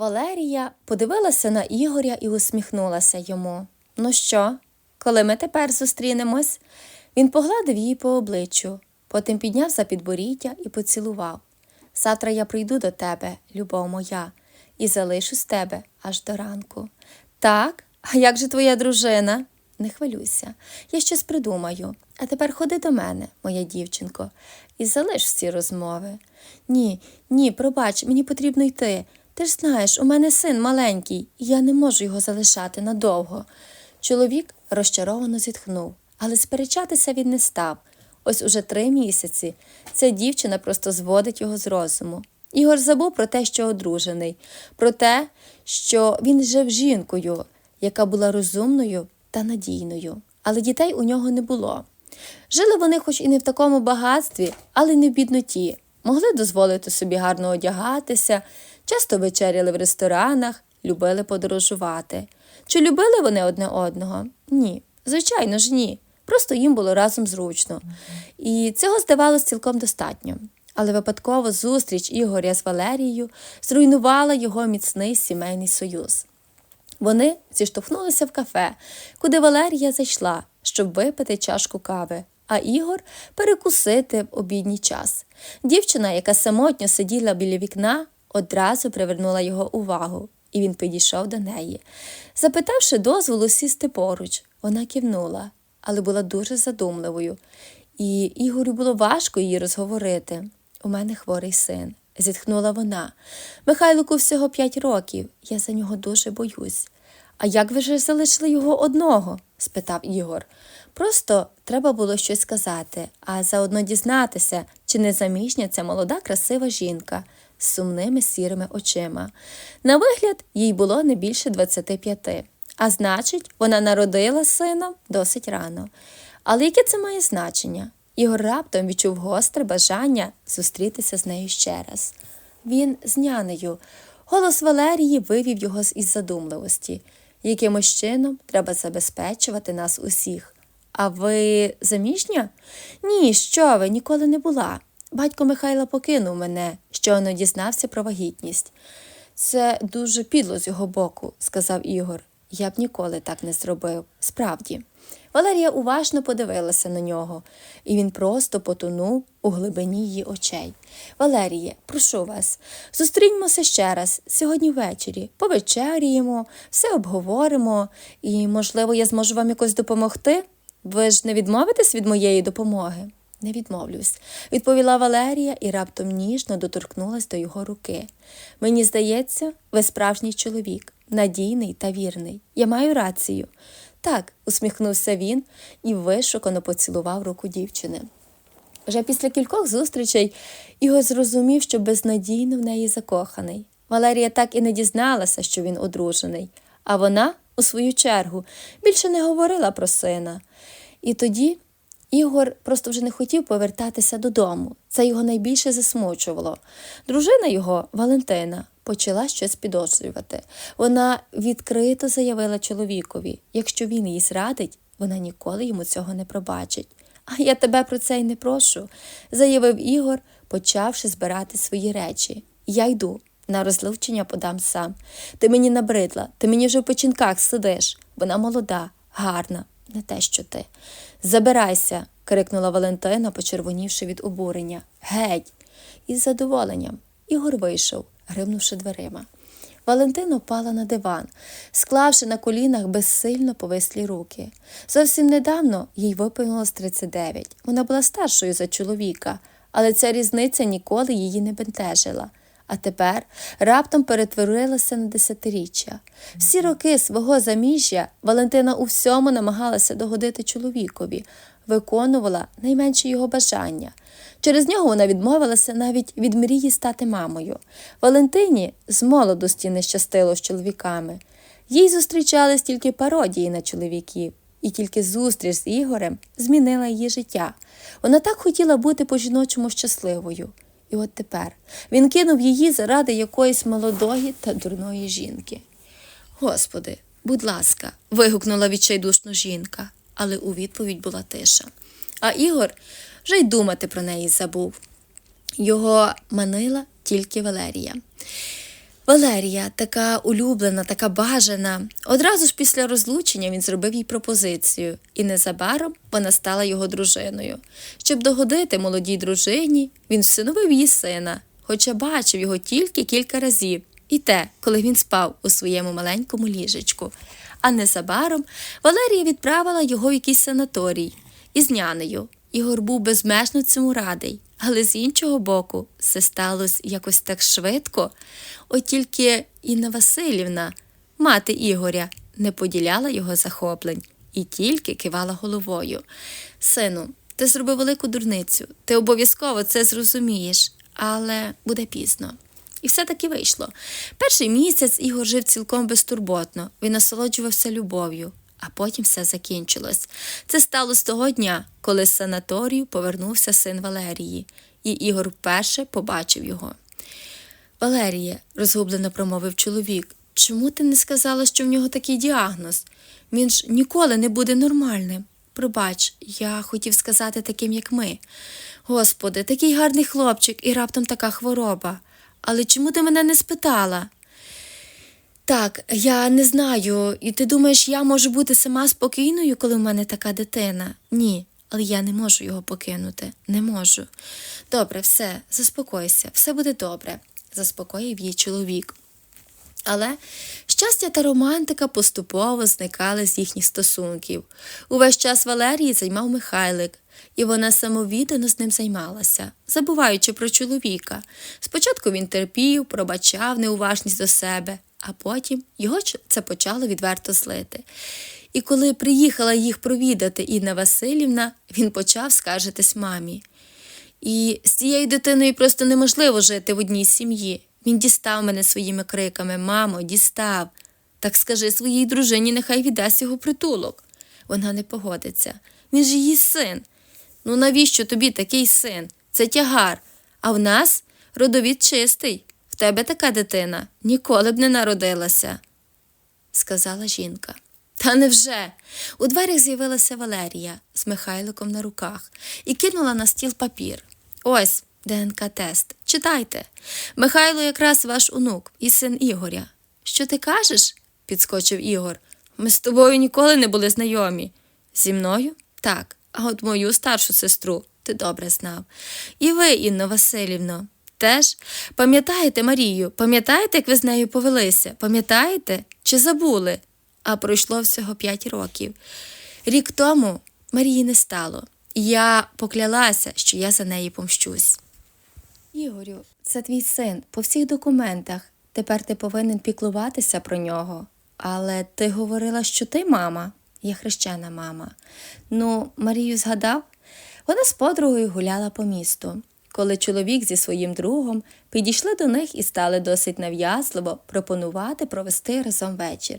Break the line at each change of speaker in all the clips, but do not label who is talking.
Валерія подивилася на Ігоря і усміхнулася йому. Ну що, коли ми тепер зустрінемось? Він погладив її по обличчю, потім підняв за підборіддя і поцілував. Завтра я прийду до тебе, любов моя, і залишу з тебе аж до ранку. Так, а як же твоя дружина? Не хвилюйся, я щось придумаю. А тепер ходи до мене, моя дівчинко, і залиш всі розмови. Ні, ні, пробач, мені потрібно йти. Ти ж знаєш, у мене син маленький, і я не можу його залишати надовго. Чоловік розчаровано зітхнув, але сперечатися він не став. Ось уже три місяці ця дівчина просто зводить його з розуму. Ігор забув про те, що одружений, про те, що він жив жінкою, яка була розумною та надійною, але дітей у нього не було. Жили вони, хоч і не в такому багатстві, але не в бідноті, могли дозволити собі гарно одягатися, часто вечеряли в ресторанах, любили подорожувати. Чи любили вони одне одного? Ні, звичайно ж, ні. Просто їм було разом зручно. І цього здавалось цілком достатньо. Але випадково зустріч Ігоря з Валерією зруйнувала його міцний сімейний союз. Вони зіштовхнулися в кафе, куди Валерія зайшла, щоб випити чашку кави, а Ігор перекусити в обідній час. Дівчина, яка самотньо сиділа біля вікна, одразу привернула його увагу, і він підійшов до неї. Запитавши дозволу сісти поруч, вона кивнула, але була дуже задумливою, і Ігорю було важко її розговорити. У мене хворий син, зітхнула вона. Михайлику всього п'ять років, я за нього дуже боюсь. А як ви ж залишили його одного? спитав Ігор. Просто треба було щось сказати, а заодно дізнатися, чи не заміжня ця молода красива жінка з сумними сірими очима. На вигляд, їй було не більше 25, а значить, вона народила сина досить рано. Але яке це має значення? Ігор раптом відчув гостре бажання зустрітися з нею ще раз. Він з нянею. Голос Валерії вивів його із задумливості. Якимось чином треба забезпечувати нас усіх. А ви заміжня? Ні, що ви, ніколи не була. Батько Михайла покинув мене, щойно дізнався про вагітність. Це дуже підло з його боку, сказав Ігор. Я б ніколи так не зробив. Справді. Валерія уважно подивилася на нього, і він просто потонув у глибині її очей. Валеріє, прошу вас, зустріньмося ще раз сьогодні ввечері, повечеряємо, все обговоримо, і, можливо, я зможу вам якось допомогти? Ви ж не відмовитесь від моєї допомоги? Не відмовлюсь, відповіла Валерія і раптом ніжно доторкнулась до його руки. Мені здається, ви справжній чоловік, надійний та вірний. Я маю рацію. Так, усміхнувся він і вишукано поцілував руку дівчини. Вже після кількох зустрічей Ігор зрозумів, що безнадійно в неї закоханий. Валерія так і не дізналася, що він одружений, а вона, у свою чергу, більше не говорила про сина. І тоді Ігор просто вже не хотів повертатися додому. Це його найбільше засмучувало. Дружина його, Валентина, почала щось підозрювати. Вона відкрито заявила чоловікові, якщо він її зрадить, вона ніколи йому цього не пробачить. А я тебе про це й не прошу, заявив Ігор, почавши збирати свої речі. Я йду. На розлучення подам сам. Ти мені набридла, ти мені вже в печінках сидиш. Вона молода, гарна, не те, що ти. Забирайся, крикнула Валентина, почервонівши від обурення. Геть. Із задоволенням. Ігор вийшов, гримнувши дверима. Валентина впала на диван, склавши на колінах безсильно повислі руки. Зовсім недавно їй виповнилось 39. Вона була старшою за чоловіка, але ця різниця ніколи її не бентежила. А тепер раптом перетворилася на десятиріччя. Всі роки свого заміжжя Валентина у всьому намагалася догодити чоловікові, виконувала найменші його бажання. Через нього вона відмовилася навіть від мрії стати мамою. Валентині з молодості не щастило з чоловіками. Їй зустрічались тільки пародії на чоловіків, і тільки зустріч з Ігорем змінила її життя. Вона так хотіла бути по-жіночому щасливою. І от тепер він кинув її заради якоїсь молодої та дурної жінки. Господи, будь ласка, вигукнула відчайдушно жінка, але у відповідь була тиша. А Ігор вже й думати про неї забув. Його манила тільки Валерія. Валерія, така улюблена, така бажана. Одразу ж після розлучення він зробив їй пропозицію, і незабаром вона стала його дружиною. Щоб догодити молодій дружині, він всиновив її сина, хоча бачив його тільки кілька разів, і те, коли він спав у своєму маленькому ліжечку. А незабаром Валерія відправила його в якийсь санаторій із нянею. Ігор був безмежно цьому радий, але з іншого боку, все сталося якось так швидко. От тільки Інна Васильівна, мати Ігоря, не поділяла його захоплень і тільки кивала головою. Сину, ти зробив велику дурницю, ти обов'язково це зрозумієш, але буде пізно. І все таки вийшло. Перший місяць Ігор жив цілком безтурботно, він насолоджувався любов'ю, а потім все закінчилось. Це сталося того дня, коли з санаторію повернувся син Валерії, і Ігор вперше побачив його. Валеріє, розгублено промовив чоловік, чому ти не сказала, що в нього такий діагноз? Він ж ніколи не буде нормальним. Пробач, я хотів сказати таким, як ми. Господи, такий гарний хлопчик і раптом така хвороба. Але чому ти мене не спитала? Так, я не знаю, і ти думаєш, я можу бути сама спокійною, коли в мене така дитина? Ні, але я не можу його покинути. Не можу. Добре, все, заспокойся, все буде добре, заспокоїв її чоловік. Але щастя та романтика поступово зникали з їхніх стосунків. Увесь час Валерії займав Михайлик, і вона самовіддано з ним займалася, забуваючи про чоловіка. Спочатку він терпів, пробачав неуважність до себе, а потім його це почало відверто злити. І коли приїхала їх провідати Інна Васильівна, він почав скаржитись мамі. І з цією дитиною просто неможливо жити в одній сім'ї. Він дістав мене своїми криками Мамо, дістав. Так скажи своїй дружині, нехай віддасть його притулок. Вона не погодиться. Він ж її син. Ну навіщо тобі такий син? Це тягар. А в нас родовід чистий. Тебе така дитина ніколи б не народилася, сказала жінка. Та невже? У дверях з'явилася Валерія з Михайликом на руках і кинула на стіл папір. Ось ДНК-тест. Читайте. Михайло якраз ваш онук і син Ігоря. Що ти кажеш? підскочив Ігор. Ми з тобою ніколи не були знайомі. Зі мною? Так. А от мою старшу сестру ти добре знав. І ви, Інно Васильівно, теж пам'ятаєте Марію? Пам'ятаєте, як ви з нею повелися? Пам'ятаєте? Чи забули? А пройшло всього п'ять років. Рік тому Марії не стало. Я поклялася, що я за неї помщусь. Ігорю, це твій син по всіх документах. Тепер ти повинен піклуватися про нього. Але ти говорила, що ти мама. Я хрещена мама. Ну, Марію згадав? Вона з подругою гуляла по місту. Коли чоловік зі своїм другом підійшли до них і стали досить нав'язливо пропонувати провести разом вечір.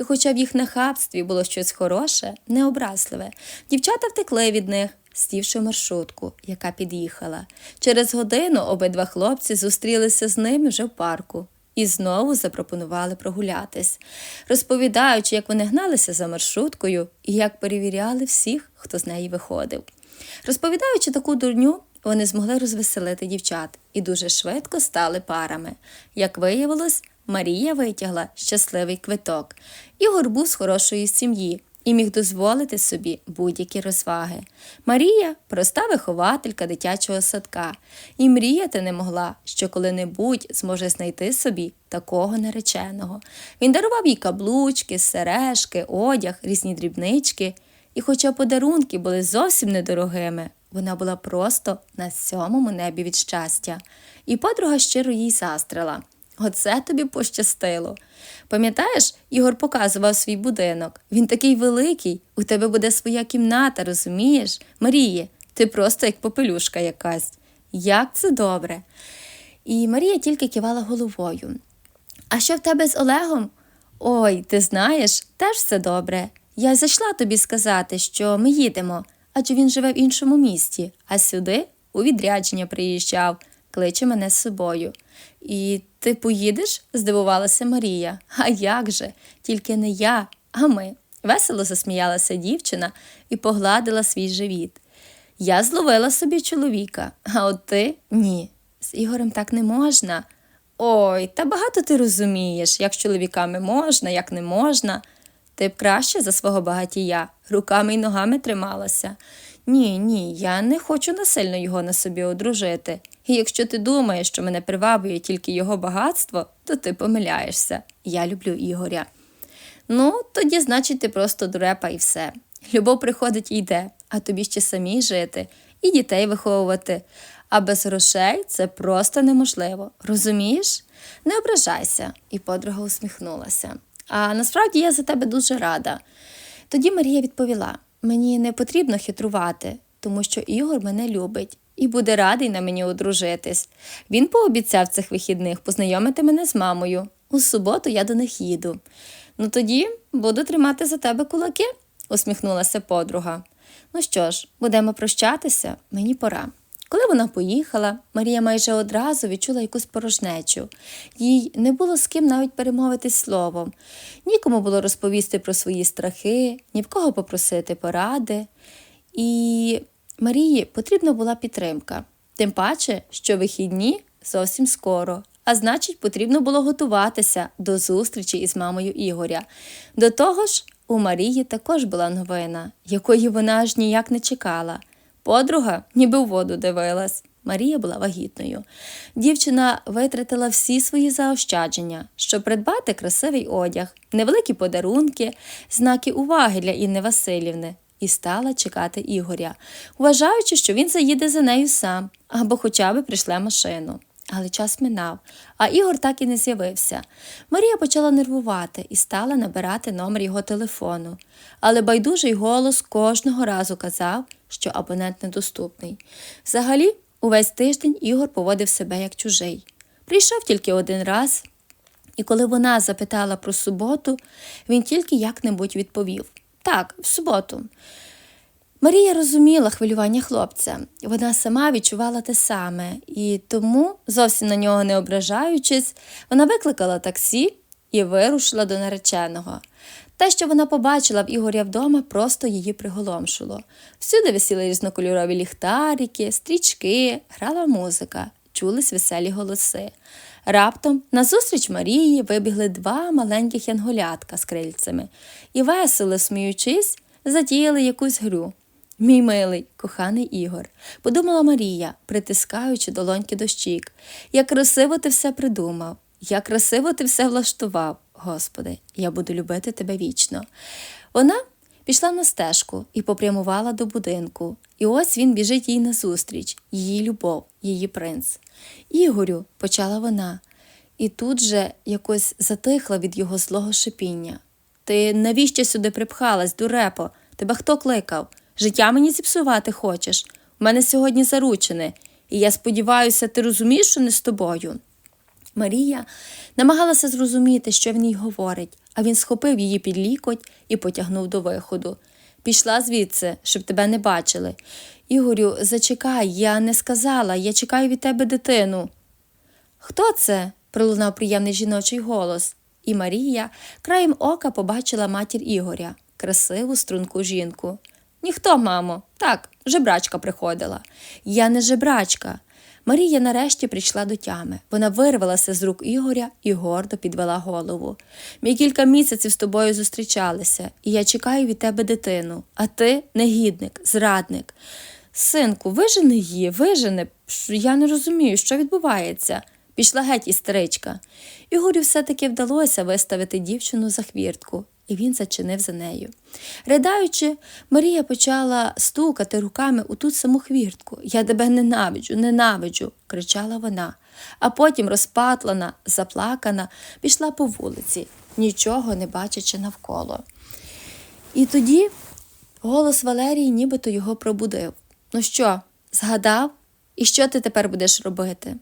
І хоча в їх нахабстві було щось хороше, необразливе, дівчата втекли від них, сівши маршрутку, яка під'їхала. Через годину обидва хлопці зустрілися з ними вже в парку. І знову запропонували прогулятись, розповідаючи, як вони гналися за маршруткою і як перевіряли всіх, хто з неї виходив. Розповідаючи таку дурню, вони змогли розвеселити дівчат і дуже швидко стали парами. Як виявилось, Марія витягла щасливий квиток. Ігор був з хорошої сім'ї і міг дозволити собі будь-які розваги. Марія проста вихователька дитячого садка, і мріяти не могла, що коли-небудь зможе знайти собі такого нареченого. Він дарував їй каблучки, сережки, одяг, різні дрібнички. І хоча подарунки були зовсім недорогими, вона була просто на сьомому небі від щастя, і подруга щиро їй застрила. Оце тобі пощастило. Пам'ятаєш, Ігор показував свій будинок. Він такий великий, у тебе буде своя кімната, розумієш? Маріє, ти просто як попелюшка якась. Як це добре. І Марія тільки кивала головою. А що в тебе з Олегом? Ой, ти знаєш, теж все добре. Я зайшла тобі сказати, що ми їдемо, адже він живе в іншому місті, а сюди у відрядження приїжджав, кличе мене з собою. І ти поїдеш? здивувалася Марія. А як же? Тільки не я, а ми. Весело засміялася дівчина і погладила свій живіт. Я зловила собі чоловіка, а от ти ні. З Ігорем так не можна. Ой, та багато ти розумієш, як з чоловіками можна, як не можна. Ти б краще за свого багатія руками й ногами трималася. Ні, ні, я не хочу насильно його на собі одружити. І якщо ти думаєш, що мене приваблює тільки його багатство, то ти помиляєшся. Я люблю Ігоря. Ну, тоді, значить, ти просто дурепа і все. Любов приходить і йде, а тобі ще самій жити і дітей виховувати. А без грошей це просто неможливо. Розумієш? Не ображайся. І подруга усміхнулася. А насправді я за тебе дуже рада. Тоді Марія відповіла: мені не потрібно хитрувати, тому що Ігор мене любить і буде радий на мені одружитись. Він пообіцяв цих вихідних познайомити мене з мамою. У суботу я до них їду. Ну тоді буду тримати за тебе кулаки, усміхнулася подруга. Ну що ж, будемо прощатися, мені пора. Коли вона поїхала, Марія майже одразу відчула якусь порожнечу. Їй не було з ким навіть перемовитись словом, нікому було розповісти про свої страхи, ні в кого попросити поради. І Марії потрібна була підтримка, тим паче, що вихідні зовсім скоро. А значить, потрібно було готуватися до зустрічі із мамою Ігоря. До того ж, у Марії також була новина, якої вона аж ніяк не чекала. Подруга ніби в воду дивилась. Марія була вагітною. Дівчина витратила всі свої заощадження, щоб придбати красивий одяг, невеликі подарунки, знаки уваги для Інни Васильівни, і стала чекати Ігоря, вважаючи, що він заїде за нею сам або хоча б прийшле машину. Але час минав, а Ігор так і не з'явився. Марія почала нервувати і стала набирати номер його телефону. Але байдужий голос кожного разу казав, що абонент недоступний. Взагалі, увесь тиждень Ігор поводив себе як чужий. Прийшов тільки один раз, і коли вона запитала про суботу, він тільки як-небудь відповів так, в суботу. Марія розуміла хвилювання хлопця, вона сама відчувала те саме, і тому, зовсім на нього не ображаючись, вона викликала таксі і вирушила до нареченого. Те, що вона побачила в Ігоря вдома, просто її приголомшило. Всюди висіли різнокольорові ліхтарики, стрічки, грала музика, чулись веселі голоси. Раптом назустріч Марії вибігли два маленьких янголятка з крильцями і, весело сміючись, затіяли якусь гру. Мій милий, коханий Ігор, подумала Марія, притискаючи долоньки до щік. Як красиво ти все придумав, як красиво ти все влаштував. Господи, я буду любити тебе вічно. Вона пішла на стежку і попрямувала до будинку. І ось він біжить їй назустріч, її любов, її принц. Ігорю, почала вона, і тут же якось затихла від його злого шипіння. Ти навіщо сюди припхалась, дурепо? Тебе хто кликав? Життя мені зіпсувати хочеш. У мене сьогодні заручене, і я сподіваюся, ти розумієш, що не з тобою. Марія намагалася зрозуміти, що він їй говорить, а він схопив її під лікоть і потягнув до виходу. Пішла звідси, щоб тебе не бачили. Ігорю, зачекай, я не сказала, я чекаю від тебе дитину. Хто це? пролунав приємний жіночий голос, і Марія краєм ока побачила матір Ігоря, красиву струнку жінку. Ніхто, мамо, так, жебрачка приходила. Я не жебрачка. Марія нарешті прийшла до тями. Вона вирвалася з рук Ігоря і гордо підвела голову. Ми кілька місяців з тобою зустрічалися, і я чекаю від тебе дитину, а ти негідник, зрадник. Синку, вижени її, вижени. Я не розумію, що відбувається. Пішла геть істеричка. Ігорю все-таки вдалося виставити дівчину за хвіртку, і він зачинив за нею. Ридаючи, Марія почала стукати руками у ту саму хвіртку. Я тебе ненавиджу, ненавиджу, кричала вона, а потім, розпатлана, заплакана, пішла по вулиці, нічого не бачачи навколо. І тоді голос Валерії нібито його пробудив. Ну що, згадав? І що ти тепер будеш робити?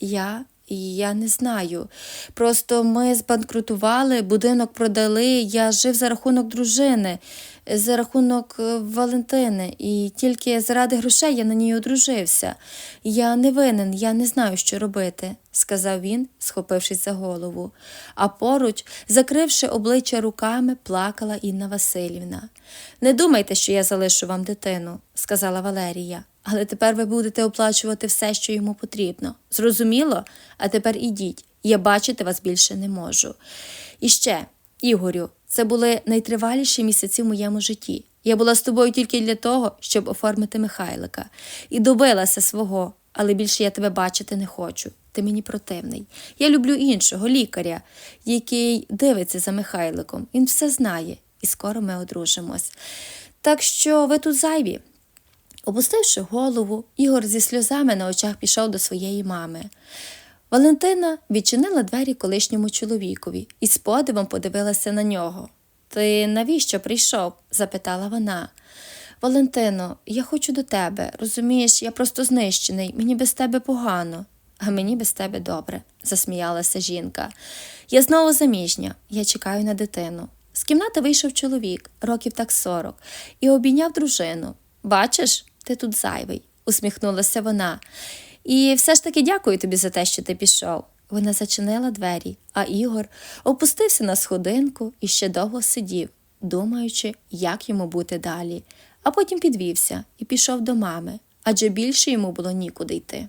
Я. Я не знаю. Просто ми збанкрутували, будинок продали. Я жив за рахунок дружини, за рахунок е, Валентини, і тільки заради грошей я на ній одружився. Я не винен, я не знаю, що робити, сказав він, схопившись за голову. А поруч, закривши обличчя руками, плакала Інна Васильівна. Не думайте, що я залишу вам дитину, сказала Валерія. Але тепер ви будете оплачувати все, що йому потрібно. Зрозуміло? А тепер ідіть, Я бачити вас більше не можу. І ще, Ігорю, це були найтриваліші місяці в моєму житті. Я була з тобою тільки для того, щоб оформити Михайлика, і добилася свого, але більше я тебе бачити не хочу. Ти мені противний. Я люблю іншого лікаря, який дивиться за Михайликом. Він все знає, і скоро ми одружимось. Так що ви тут зайві. Опустивши голову, Ігор зі сльозами на очах пішов до своєї мами. Валентина відчинила двері колишньому чоловікові і з подивом подивилася на нього. Ти навіщо прийшов? запитала вона. Валентино, я хочу до тебе. Розумієш, я просто знищений, мені без тебе погано, а мені без тебе добре, засміялася жінка. Я знову заміжня, я чекаю на дитину. З кімнати вийшов чоловік, років так сорок, і обійняв дружину. Бачиш, ти тут зайвий, усміхнулася вона. І все ж таки дякую тобі за те, що ти пішов. Вона зачинила двері, а Ігор опустився на сходинку і ще довго сидів, думаючи, як йому бути далі, а потім підвівся і пішов до мами, адже більше йому було нікуди йти.